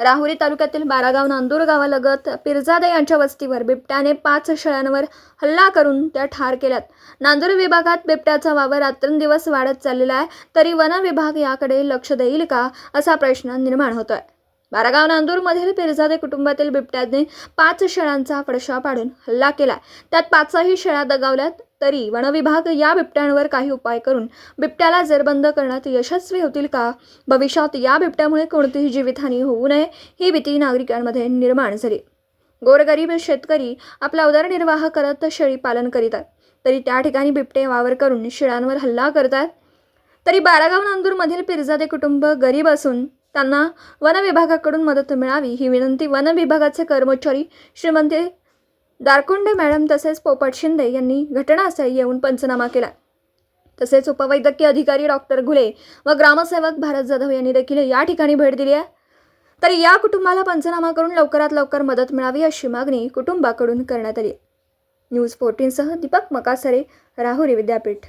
राहुरी तालुक्यातील बारागाव नांदूर गावालगत पिरजादे यांच्या वस्तीवर बिबट्याने पाच शेळ्यांवर हल्ला करून त्या ठार केल्यात. नांदूर विभागात बिबट्याचा वावर रात्रंदिवस वाढत चाललेला आहे तरी वन विभाग याकडे लक्ष देईल का असा प्रश्न निर्माण होतोय. बारागाव नांदूरमधील पिरजादे कुटुंबातील बिबट्याने पाच शेळ्यांचा फडशा पाडून हल्ला केला. त्यात पाचही शेळ्या दगावल्यात. तरी वनविभाग या बिबट्यांवर काही उपाय करून बिबट्याला जरबंद करण्यात यशस्वी होतील का? भविष्यात या बिबट्यामुळे कोणतीही जीवितहानी होऊ नये ही भीती नागरिकांमध्ये निर्माण झाली. गोरगरीब शेतकरी आपला उदरनिर्वाह करत शेळी पालन करीतात तरी त्या ठिकाणी बिबटे वावर करून शेळ्यांवर हल्ला करतात. तरी बारागाव नांदूरमधील पिरजादे कुटुंब गरीब असून त्यांना वनविभागाकडून मदत मिळावी ही विनंती वन विभागाचे कर्मचारी श्रीमंती दारकुंडे मॅडम तसेच पोपट शिंदे यांनी घटनास्थळी येऊन पंचनामा केला. तसेच उपवैद्यकीय अधिकारी डॉक्टर घुले व ग्रामसेवक भारत जाधव यांनी देखील या ठिकाणी भेट दिली आहे. तर या कुटुंबाला पंचनामा करून लवकरात लवकर मदत मिळावी अशी मागणी कुटुंबाकडून करण्यात आली न्यूज फोर्टीनसह दीपक मकासरे राहुरी विद्यापीठ.